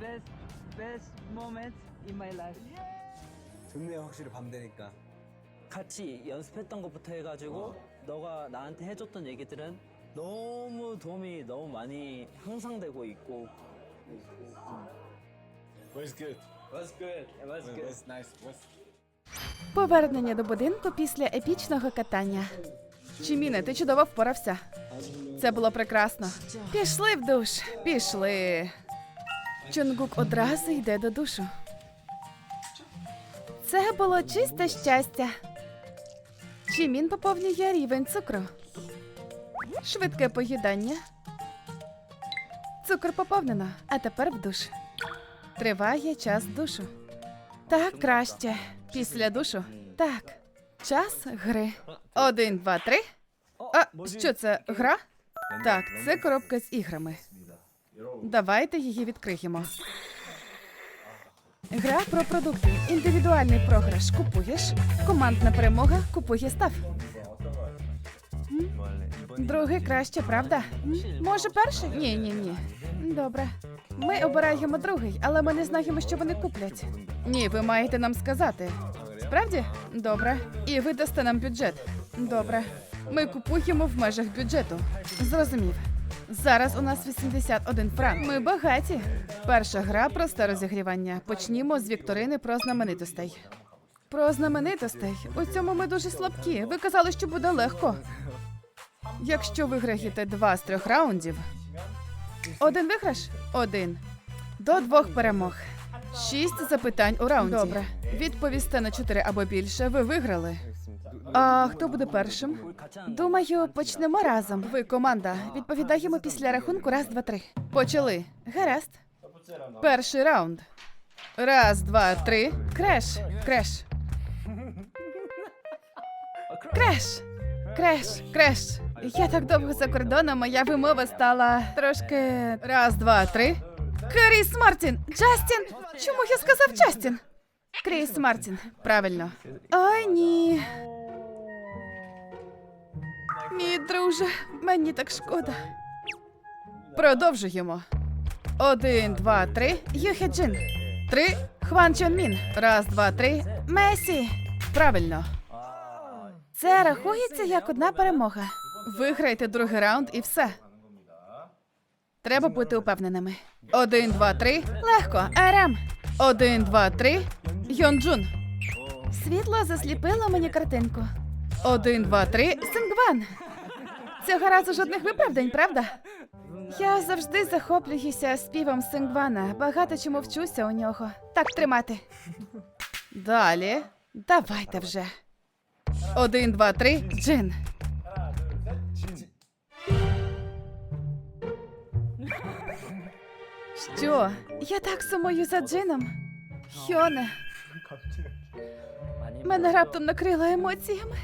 best best moment in my life. 좋네요 확실히 밤 되니까 같이 연습했던 것부터 해가지고 너가 나한테 해줬던 얘기들은 너무 도움이 너무 많이 향상되고 있고. Was good. Was good. Was good. Was nice. Was. Повернення до будинку після епічного катання. Чиміне, ти чудово впорався. Це було прекрасно. Пішли в душ. Пішли. Чунгук одразу йде до душу. Це було чисте щастя. Чимін поповнює рівень цукру. Швидке поїдання. Цукор поповнено, а тепер в душ. Триває час душу. Так краще. Після душу. Так. Час гри. Один, два, три. А, що це? Гра? Так, це коробка з іграми. Давайте її відкриємо. Гра про продукти. Індивідуальний програш купуєш. Командна перемога купує став. Другий краще, правда? Може, перший? Ні, ні, ні. Добре. Ми обираємо другий, але ми не знаємо, що вони куплять. Ні, ви маєте нам сказати. Справді? Добре. І ви дасте нам бюджет. Добре. Ми купуємо в межах бюджету. Зрозумів. Зараз у нас 81 франк. Ми багаті. Перша гра просте розігрівання. Почнімо з вікторини про знаменитостей. Про знаменитостей. У цьому ми дуже слабкі. Ви казали, що буде легко. Якщо виграєте два з трьох раундів. Один виграш? Один. До двох перемог. Шість запитань у раунді. Добре. Відповісте на чотири або більше. Ви виграли. А хто буде першим? Думаю, почнемо разом. Ви команда. Відповідаємо після рахунку раз, два, три. Почали. Гаразд. Перший раунд. Раз, два, три. Креш. Креш. Креш. Креш. Креш. Я так довго за кордоном, моя вимова стала трошки. Раз, два, три. Кріс Мартін! Джастін! Чому я сказав Джастін? Кріс Мартін. Правильно. Ой, ні. Мій друже, мені так шкода. Продовжуємо. Один, два, три. Юхе Джин. Три. Хван Чон. Раз, два, три. Месі. Правильно. Це рахується як одна перемога. Виграйте другий раунд і все. Треба бути упевненими. Один, два, три. Легко. Арам. Один, два, три. Йонджун. Світло засліпило мені картинку. Один, два, три. Сингван. Цього разу жодних виправдань, правда? Я завжди захоплююся співом Сингвана. Багато чому вчуся у нього. Так тримати. Далі. Давайте вже. Один, два, три. Джин. Що? Я так сумую за Джином. Хьоне, мене раптом накрило емоціями.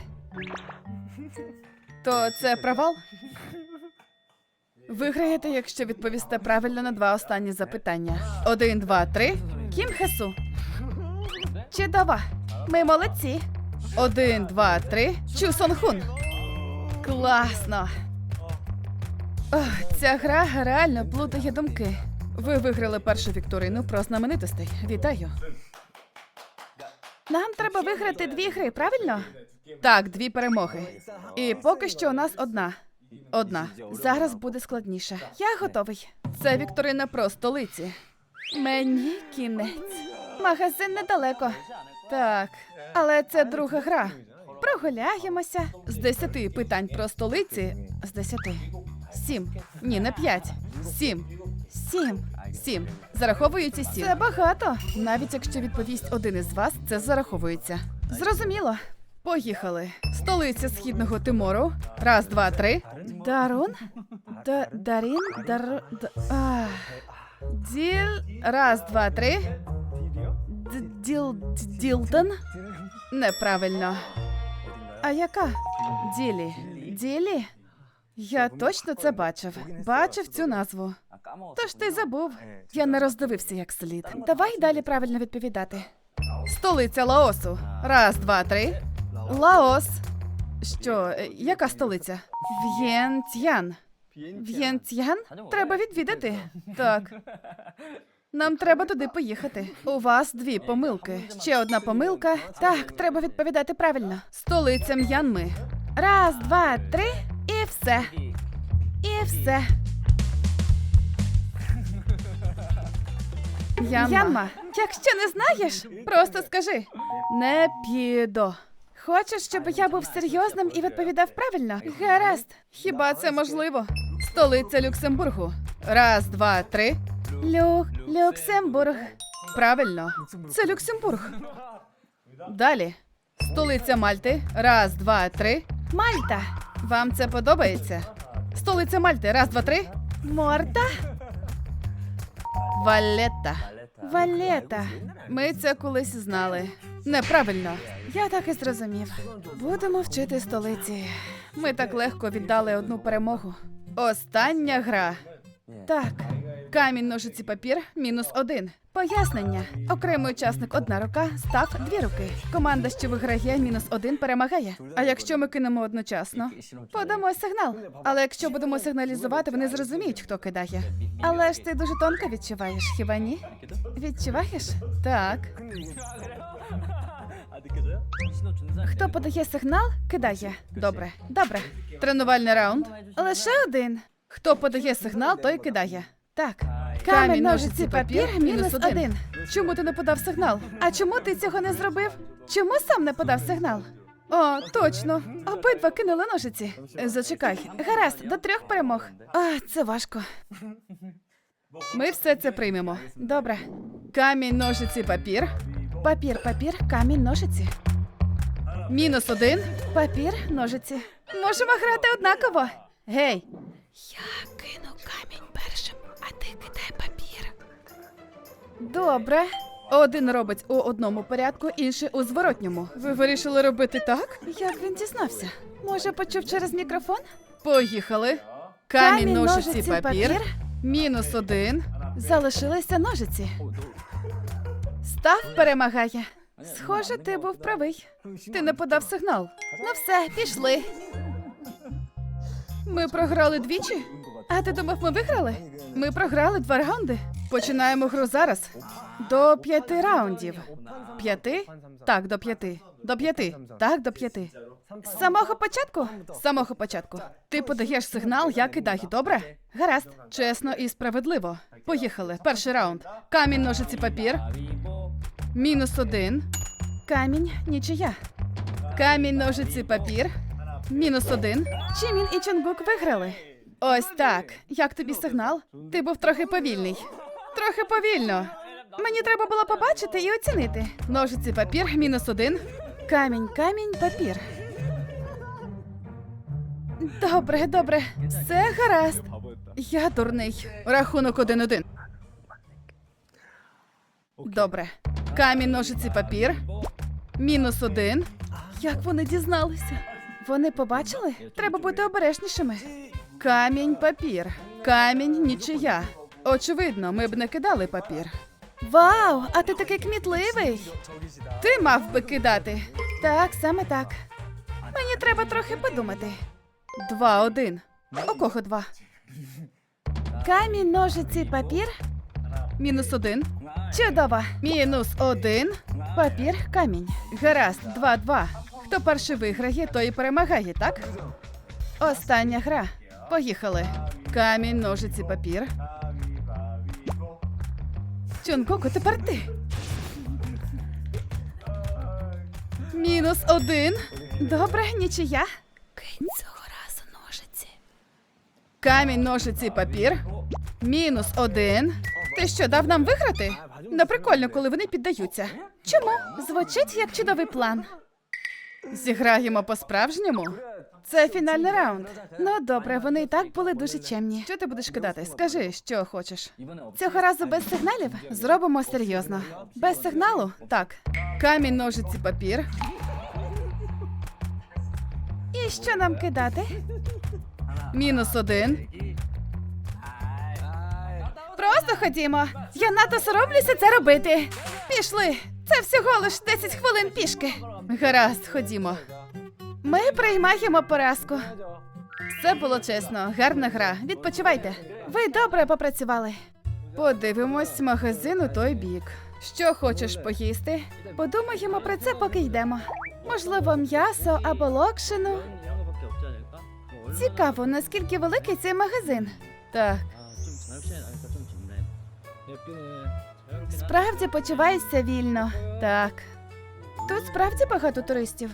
То це провал? Виграєте, якщо відповісте правильно на два останні запитання. Один, два, три. Кім Хесу. Чудово. Ми молодці. Один, два, три. Чу Сон. Класно. Ох, ця гра реально плутає думки. Ви виграли першу вікторину про знаменитостей. Вітаю. Нам треба виграти дві гри, правильно? Так, дві перемоги. І поки що у нас одна. Одна. Зараз буде складніше. Я готовий. Це вікторина про столиці. Мені кінець. Магазин недалеко. Так, але це друга гра. Прогуляємося. З десяти питань про столиці. З десяти. Сім. Ні, не п'ять. Сім. Сім. Сім. Зараховується сім. Це багато. Навіть якщо відповість один із вас, це зараховується. Зрозуміло. Поїхали. Столиця східного Тимору. Раз, два, три. Дарун? Да, Дарін? Дар... Д... А. Діл. Раз, два, три. Д- Діл... Д- Ділтон? Неправильно. А яка? Ділі. Ділі? Я точно це бачив. Бачив цю назву. Тож ти забув. Я не роздивився як слід. Давай далі правильно відповідати. Столиця Лаосу. Раз, два, три. Лаос. Що, е, яка столиця? В'єнтьян. В'єнтьян? Треба відвідати. Так. Нам треба туди поїхати. У вас дві помилки. Ще одна помилка. Так, треба відповідати правильно. Столиця М'янми. Раз, два, три, і все. І все. Янма. Янма, якщо не знаєш, просто скажи. Не піду. Хочеш, щоб я був серйозним і відповідав правильно? Гаразд. Хіба це можливо? Столиця Люксембургу. Раз, два, три. Лю... Люксембург. Правильно. Це Люксембург. Далі. Столиця Мальти. Раз, два, три. Мальта. Вам це подобається? Столиця Мальти. Раз, два, три. Морта. Валета. Валета. Ми це колись знали. Неправильно. Я так і зрозумів. Будемо вчити столиці. Ми так легко віддали одну перемогу. Остання гра. Так. Камінь, ножиці, папір мінус один. Пояснення. Окремий учасник одна рука, став дві руки. Команда, що виграє, мінус один перемагає. А якщо ми кинемо одночасно, подамо сигнал. Але якщо будемо сигналізувати, вони зрозуміють, хто кидає. Але ж ти дуже тонко відчуваєш, хіба ні? Відчуваєш? Так. Хто подає сигнал, кидає. Добре, добре. Тренувальний раунд. Лише один. Хто подає сигнал, той кидає. Так. Камінь, ножиці, папір, мінус один. Чому ти не подав сигнал? А чому ти цього не зробив? Чому сам не подав сигнал? О, точно. Обидва кинули ножиці. Зачекай. Гаразд, до трьох перемог. А, це важко. Ми все це приймемо. Добре. Камінь, ножиці, папір. Папір, папір, камінь, ножиці. Мінус один. Папір, ножиці. Можемо грати однаково. Гей. Я кину камінь першим, а ти кидай папір. Добре. Один робить у одному порядку, інший у зворотньому. Ви вирішили робити так? Як він дізнався? Може, почув через мікрофон? Поїхали. Камінь, ножиці, папір. Мінус один. Залишилися ножиці. Став перемагає. Схоже, ти був правий. Ти не подав сигнал. Ну все, пішли. Ми програли двічі? А ти думав, ми виграли? Ми програли два раунди. Починаємо гру зараз. До п'яти раундів. П'яти? Так, до п'яти. До п'яти. Так, до п'яти. З самого початку? З самого початку. Ти подаєш сигнал, я кидаю, добре? Гаразд. Чесно і справедливо. Поїхали. Перший раунд. Камінь, ножиці, папір. Мінус один. Камінь, нічия. Камінь, ножиці, папір. Мінус один. Чімін і Чонгук виграли. Ось так. Як тобі сигнал? Ти був трохи повільний. Трохи повільно. Мені треба було побачити і оцінити. Ножиці, папір, мінус один. Камінь, камінь, папір. Добре, добре. Все гаразд. Я дурний. Рахунок один-один. Добре. Камінь, ножиці, папір. Мінус один. Як вони дізналися? Вони побачили? Треба бути обережнішими. Камінь, папір. Камінь, нічия. Очевидно, ми б не кидали папір. Вау, а ти такий кмітливий. Ти мав би кидати. Так, саме так. Мені треба трохи подумати. Два, один. У кого два? Камінь, ножиці, папір. Мінус один. Чудово. Мінус один. Папір, камінь. Гаразд, два, два. Хто перший виграє, той і перемагає, так? Остання гра. Поїхали. Камінь, ножиці, папір. Чунгоку, тепер ти. Мінус один. Добре, нічия. Кинь цього разу ножиці. Камінь, ножиці, папір. Мінус один. Ти що, дав нам виграти? Не прикольно, коли вони піддаються. Чому? Звучить як чудовий план. Зіграємо по-справжньому. Це фінальний раунд. Ну добре, вони і так були дуже чемні. Що ти будеш кидати? Скажи, що хочеш. Цього разу без сигналів зробимо серйозно. Без сигналу? Так. Камінь, ножиці, папір. І що нам кидати? Мінус один просто ходімо. Я надто соромлюся це робити. Пішли. Це всього лиш 10 хвилин пішки. Гаразд, ходімо. Ми приймаємо поразку. Все було чесно, гарна гра. Відпочивайте. Ви добре попрацювали. Подивимось магазин у той бік. Що хочеш поїсти? Подумаємо про це, поки йдемо. Можливо, м'ясо або локшину. Цікаво, наскільки великий цей магазин. Так, Справді почуваєшся вільно. Так. Тут справді багато туристів.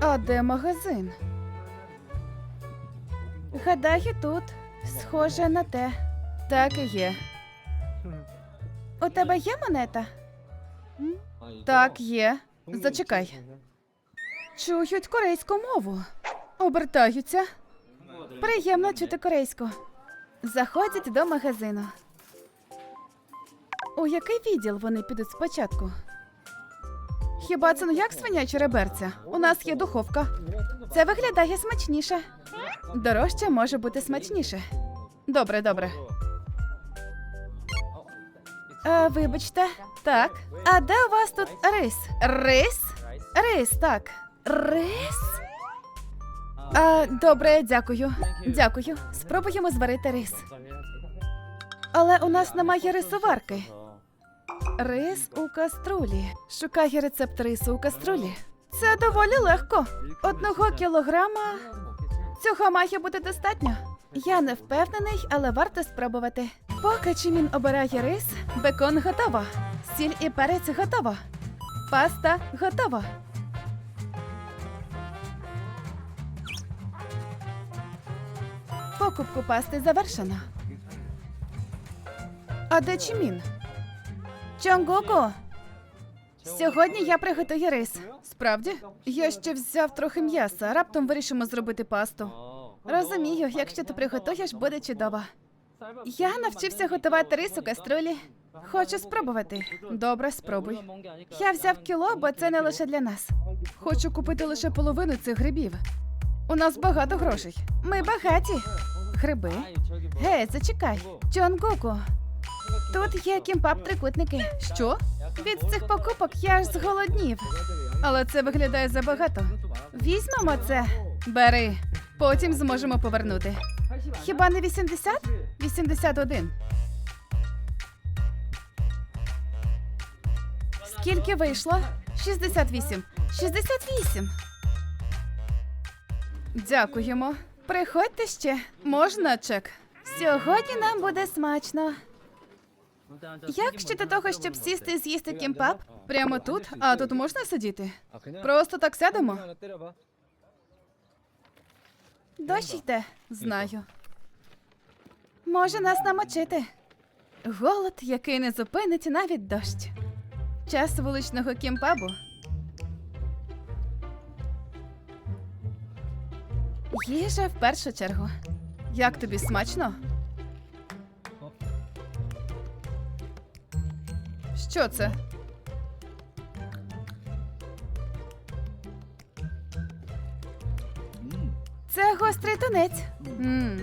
А де магазин? Гадаю, тут схоже на те. Так і є. У тебе є монета? Так, є. Зачекай. Чують корейську мову. Обертаються. Приємно чути корейську. Заходять до магазину. У який відділ вони підуть спочатку? Хіба це не як свинячі реберця? У нас є духовка. Це виглядає смачніше. Дорожче може бути смачніше. Добре, добре. А, вибачте, так. А де у вас тут рис? Рис? Рис, так. Рис? А, добре, дякую. Дякую. Спробуємо зварити рис. Але у нас немає рисоварки. Рис у каструлі. Шукаю рецепт рису у каструлі. Це доволі легко. Одного кілограма цього має бути достатньо. Я не впевнений, але варто спробувати. Поки Чимін обирає рис, бекон готово. Сіль і перець готово. Паста готова. Покупку пасти завершено. А де Чімін? Чонгоко? Сьогодні я приготую рис. Справді? Я ще взяв трохи м'яса. Раптом вирішимо зробити пасту. Розумію, якщо ти приготуєш, буде чудово. Я навчився готувати рис у каструлі. Хочу спробувати. Добре, спробуй. Я взяв кіло, бо це не лише для нас. Хочу купити лише половину цих грибів. У нас багато грошей. Ми багаті гриби. Гей, зачекай. Чонгуку. Тут є кімпап трикутники. Що? Від цих покупок я аж зголоднів. Але це виглядає забагато. Візьмемо це. Бери. Потім зможемо повернути. Хіба не 80? 81. Скільки вийшло? 68. 68. Дякуємо. Приходьте ще, можна чек. Сьогодні нам буде смачно. Як ще до того, щоб сісти і з'їсти кімпап? Прямо тут? А тут можна сидіти? Просто так сядемо. Дощ йде, знаю. Може нас намочити. Голод, який не зупинить навіть дощ. Час вуличного кімпабу. Їжа в першу чергу. Як тобі смачно? Що це? Це гострий тунець. Мм.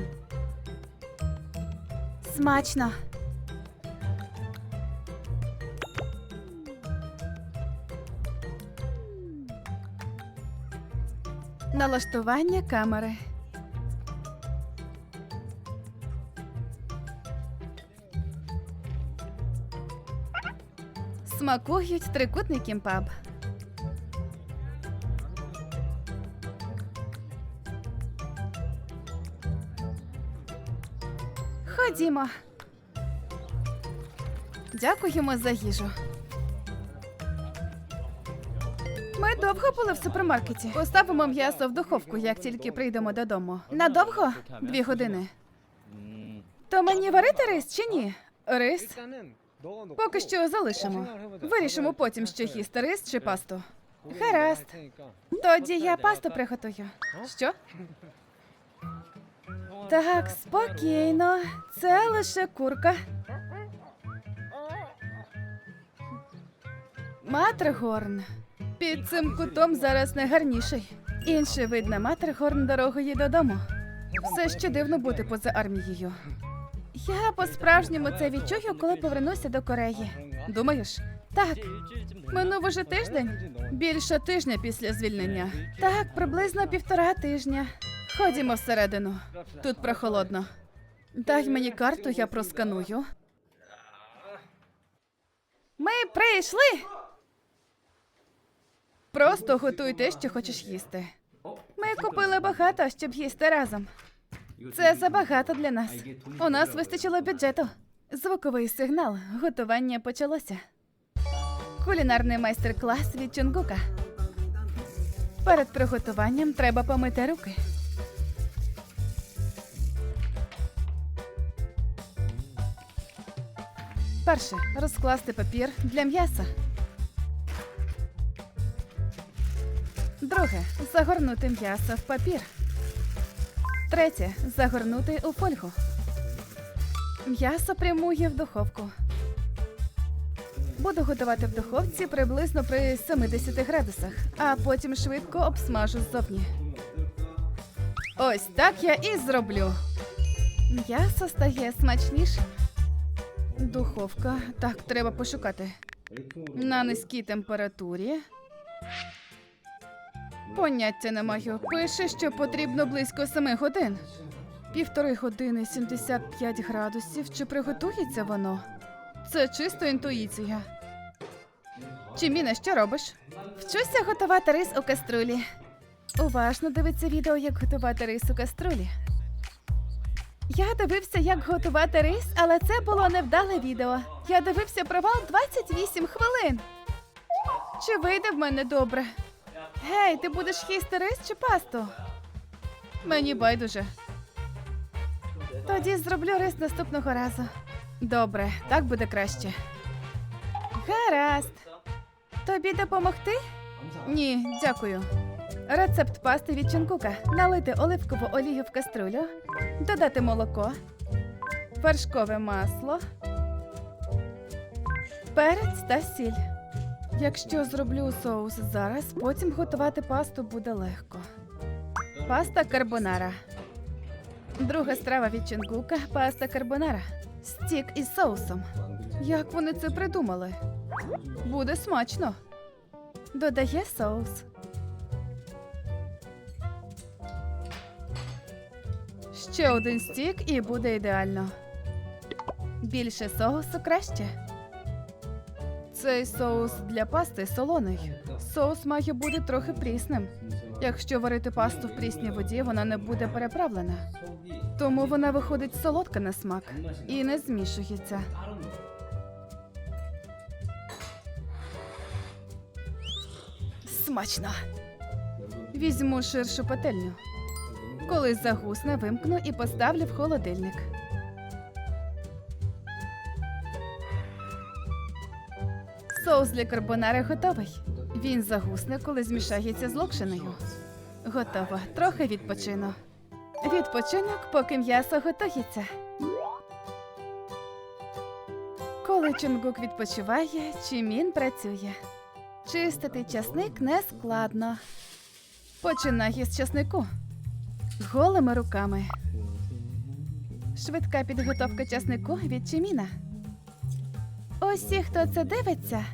Смачно. Налаштування камери. Смакують трикутний кімпаб. Ходімо. Дякуємо за їжу. Ми довго були в супермаркеті. Поставимо м'ясо в духовку, як тільки прийдемо додому. Надовго? Дві години. То мені варити рис чи ні? Рис? Поки що залишимо. Вирішимо потім, що їсти рис чи пасту. Гаразд. Тоді я пасту приготую. Що? Так, спокійно. Це лише курка. Матергорн. Під цим кутом зараз найгарніший. Інший вид на Матерхорн дорогою додому. Все ще дивно бути поза армією. Я по-справжньому це відчую, коли повернуся до Кореї. Думаєш? Так, минув уже тиждень. Більше тижня після звільнення. Так, приблизно півтора тижня. Ходімо всередину. Тут прохолодно. Дай мені карту, я просканую. Ми прийшли. Просто готуй те, що хочеш їсти. Ми купили багато, щоб їсти разом. Це забагато для нас. У нас вистачило бюджету. Звуковий сигнал. Готування почалося. Кулінарний майстер-клас від Чунгука. Перед приготуванням треба помити руки. Перше розкласти папір для м'яса. Друге загорнути м'ясо в папір. Третє загорнути у фольгу. М'ясо прямує в духовку. Буду готувати в духовці приблизно при 70 градусах, а потім швидко обсмажу ззовні. Ось так я і зроблю. М'ясо стає смачнішим. Духовка. Так, треба пошукати. На низькій температурі. Поняття не маю. Пише, що потрібно близько 7 годин. Півтори години 75 градусів. Чи приготується воно? Це чисто інтуїція. Чиміна, що робиш? Вчуся готувати рис у каструлі. Уважно дивиться відео, як готувати рис у каструлі. Я дивився, як готувати рис, але це було невдале відео. Я дивився провал 28 хвилин. Чи вийде в мене добре? Гей, ти будеш їсти рис чи пасту? Мені байдуже. Тоді зроблю рис наступного разу. Добре, так буде краще. Гаразд. Тобі допомогти? Ні, дякую. Рецепт пасти від Чункука. Налити оливкову олію в каструлю, додати молоко, вершкове масло, перець та сіль. Якщо зроблю соус зараз, потім готувати пасту буде легко. Паста карбонара. Друга страва від Чунгука – паста карбонара. Стік із соусом. Як вони це придумали? Буде смачно. Додає соус. Ще один стік і буде ідеально. Більше соусу краще. Цей соус для пасти солоний. Соус має бути трохи прісним. Якщо варити пасту в прісній воді, вона не буде переправлена. Тому вона виходить солодка на смак і не змішується. Смачно. Візьму ширшу пательню. Коли загусне, вимкну і поставлю в холодильник. Соус для карбонари готовий. Він загусне, коли змішається з локшиною. Готово. Трохи відпочину. Відпочинок, поки м'ясо готується. Коли Чунгук відпочиває, Чімін працює. Чистити часник не складно. Починай із часнику. Голими руками. Швидка підготовка часнику від Чиміна. Усі, хто це дивиться.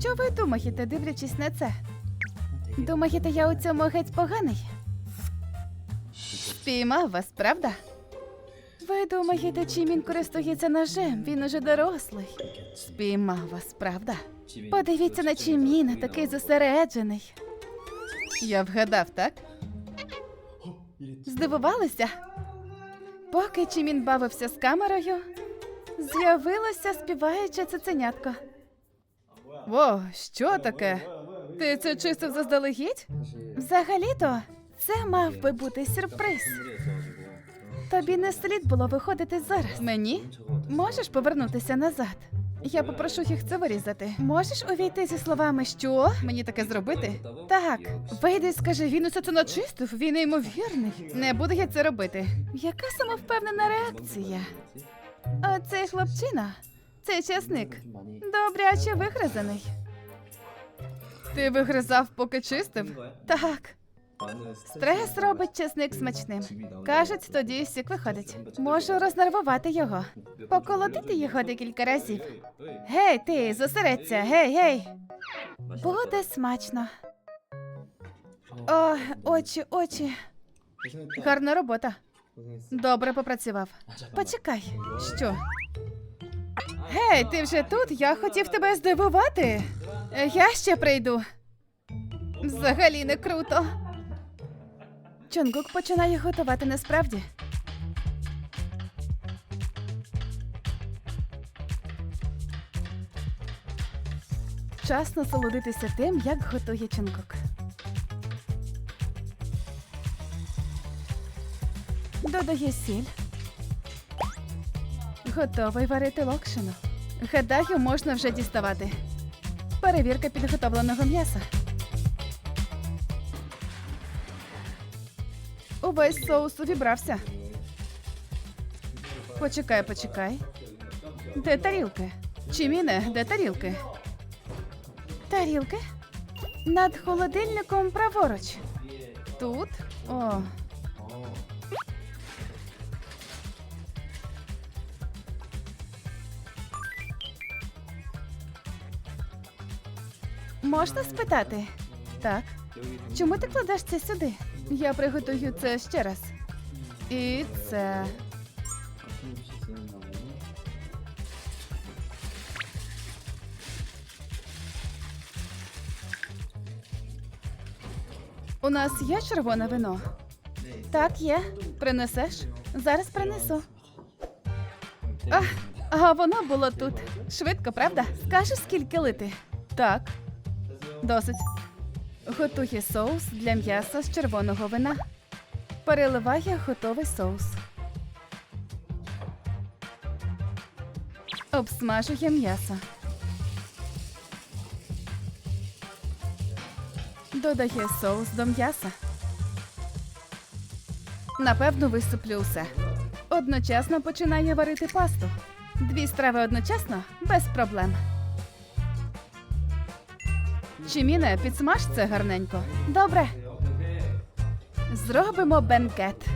Що ви думаєте, дивлячись на це? Думаєте, я у цьому геть поганий? Спіймав вас, правда? Ви думаєте, чим він користується ножем? Він уже дорослий. Спіймав вас, правда? Подивіться на Чіміна, такий зосереджений. Я вгадав, так? Здивувалися? Поки Чімін бавився з камерою, з'явилося співаюче цуценятко. Во, що таке? Ти це чистив заздалегідь? Взагалі-то, це мав би бути сюрприз. Тобі не слід було виходити зараз. Мені? Можеш повернутися назад? Я попрошу їх це вирізати. Можеш увійти зі словами, що мені таке зробити? Так, вийди і скажи, він усе це начистив, він неймовірний. Не буду я це робити. Яка самовпевнена реакція? Оцей хлопчина, цей часник. Добряче вигризаний. Ти вигризав, поки чистив? Так. Стрес робить чесник смачним. Кажуть, тоді сік виходить. Можу рознервувати його. Поколотити його декілька разів. Гей, ти, зосередься, гей, гей. Буде смачно. О, очі, очі. Гарна робота. Добре попрацював. Почекай, що? Гей, ти вже тут? Я хотів тебе здивувати. Е, Я ще прийду. Взагалі не круто. Чонгук починає готувати насправді. Час насолодитися тим, як готує Чонгук. Додає сіль. Готовий варити локшину. Гадаю, можна вже діставати. Перевірка підготовленого м'яса. Увесь соус увібрався. Почекай, почекай. Де тарілки? Чиміне, де тарілки? Тарілки? Над холодильником праворуч. Тут? О. Можна спитати? Так. Чому ти кладеш це сюди? Я приготую це ще раз. І це. У нас є червоне вино? Так, є. Принесеш? Зараз принесу. А, а воно було тут. Швидко, правда? Скажеш, скільки лити? Так. Досить. Готує соус для м'яса з червоного вина. Переливає готовий соус. Обсмажує м'ясо. Додає соус до м'яса. Напевно, висиплю усе. Одночасно починає варити пасту. Дві страви одночасно без проблем. Чиміне, підсмаж це гарненько. Добре. Зробимо бенкет.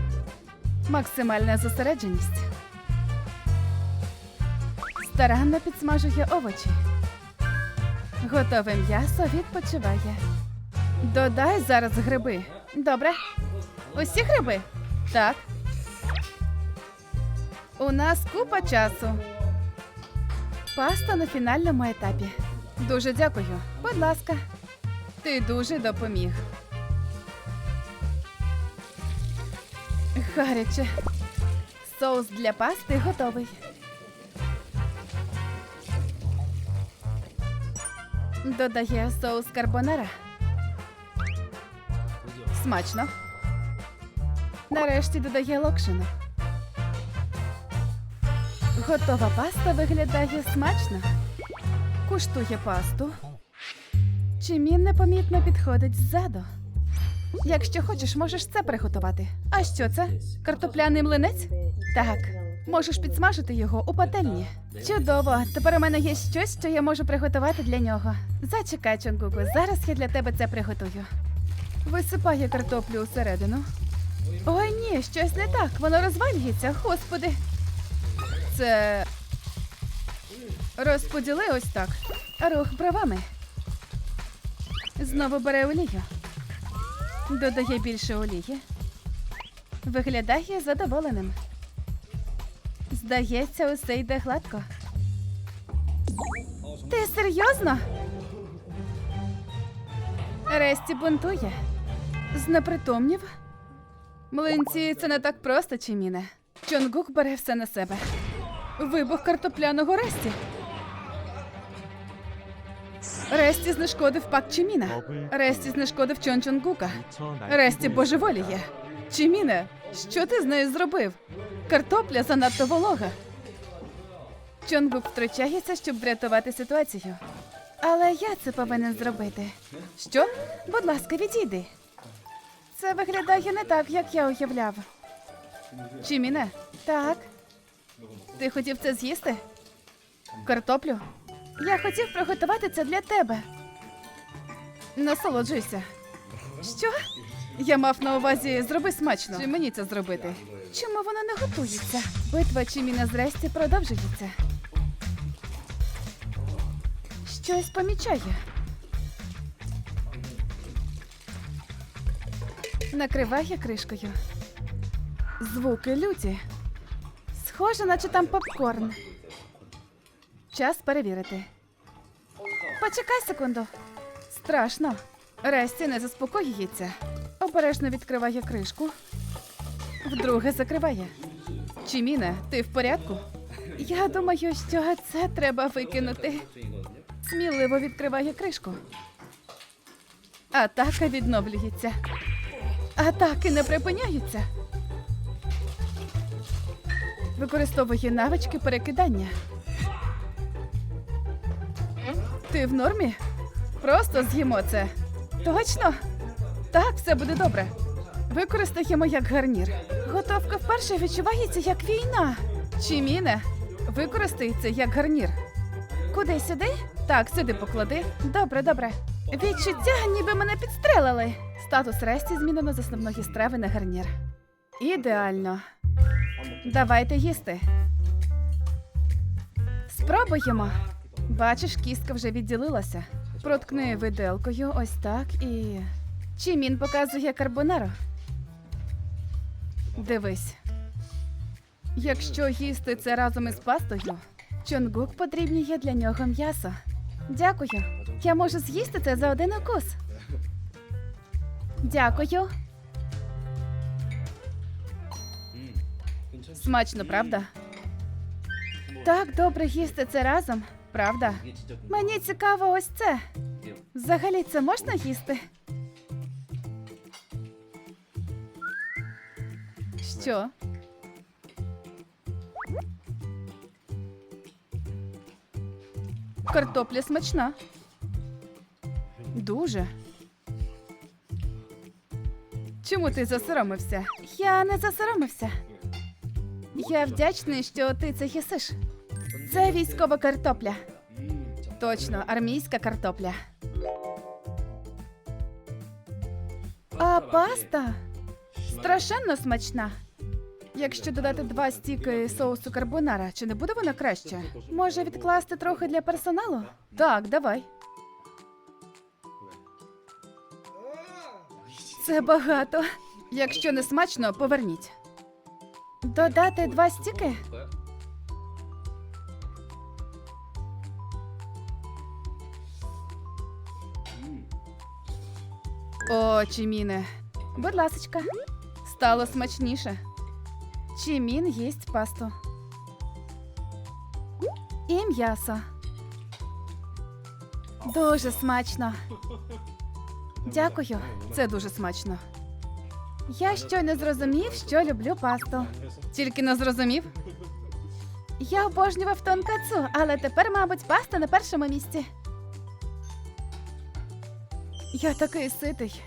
Максимальна зосередженість. Старанно підсмажує овочі. Готове м'ясо відпочиває. Додай зараз гриби. Добре. Усі гриби? Так. У нас купа часу. Паста на фінальному етапі. Дуже дякую. Будь ласка. Ти дуже допоміг. Гаряче. Соус для пасти готовий. Додає соус карбонара. Смачно. Нарешті додає локшину. Готова паста виглядає смачно. Куштує пасту. Чимін непомітно підходить ззаду. Якщо хочеш, можеш це приготувати. А що це? Картопляний млинець? Так. Можеш підсмажити його у пательні. Чудово! Тепер у мене є щось, що я можу приготувати для нього. Зачекай, Чонгуку, зараз я для тебе це приготую. Висипає картоплю усередину. Ой, ні, щось не так. Воно розвалюється, господи. Це. Розподіли ось так. Рух бровами. Знову бере олію. Додає більше олії. Виглядає задоволеним. Здається, усе йде гладко. Ти серйозно? Ресті бунтує. Знепритомнів. Млинці це не так просто, Чіміне. Чонгук бере все на себе. Вибух картопляного Ресті. Ресті знешкодив пак Чіміна. Ресті знешкодив Чон Чонгука. Ресті божеволіє. Чіміне, що ти з нею зробив? Картопля занадто волога. Чонгук втручається, щоб врятувати ситуацію. Але я це повинен зробити. Що? Будь ласка, відійди. Це виглядає не так, як я уявляв. Чіміне? Так. Ти хотів це з'їсти? Картоплю? Я хотів приготувати це для тебе. Насолоджуйся. Що? Я мав на увазі зроби смачно. Чи мені це зробити? Чому вона не готується? Битва Чіміна з Ресті продовжується. Щось помічає. Накриває кришкою. Звуки люті. Схоже, наче там попкорн. Час перевірити. Почекай секунду. Страшно. Ресті не заспокоюється. Обережно відкриває кришку. Вдруге закриває. Чіміне, ти в порядку? Я думаю, що це треба викинути. Сміливо відкриває кришку. Атака відновлюється. Атаки не припиняються. Використовує навички перекидання. Ти в нормі? Просто з'їмо це. Точно? Так, все буде добре. Використаємо як гарнір. Готовка вперше відчувається як війна. Чіміне, використай це як гарнір. Куди сюди? Так, сюди поклади. Добре, добре. Відчуття, ніби мене підстрелили. Статус Ресті змінено з основної страви на гарнір. Ідеально. Давайте їсти. Спробуємо. Бачиш, кістка вже відділилася. Проткни виделкою ось так і. Чимін показує карбонару. Дивись. Якщо їсти це разом із пастою, Чонгук потрібніє для нього м'ясо. Дякую. Я можу з'їсти це за один укус. Дякую. Смачно, правда? Так добре їсти це разом, правда? Мені цікаво ось це. Взагалі це можна їсти? Що? Картопля смачна. Дуже. Чому ти засоромився? Я не засоромився. Я вдячний, що ти це їсиш. Це військова картопля. Точно, армійська картопля. А паста страшенно смачна. Якщо додати два стіки соусу карбонара, чи не буде вона краще? Може відкласти трохи для персоналу? Так, давай. Це багато. Якщо не смачно, поверніть. Додати два стіки? О, Чіміне. Будь ласочка. Стало смачніше. Чімін їсть пасту. І м'ясо. Дуже смачно. Дякую. Це дуже смачно. Я щойно зрозумів, що люблю пасту. Тільки не зрозумів. Я обожнював тонкацу, але тепер, мабуть, паста на першому місці. Я такий ситий.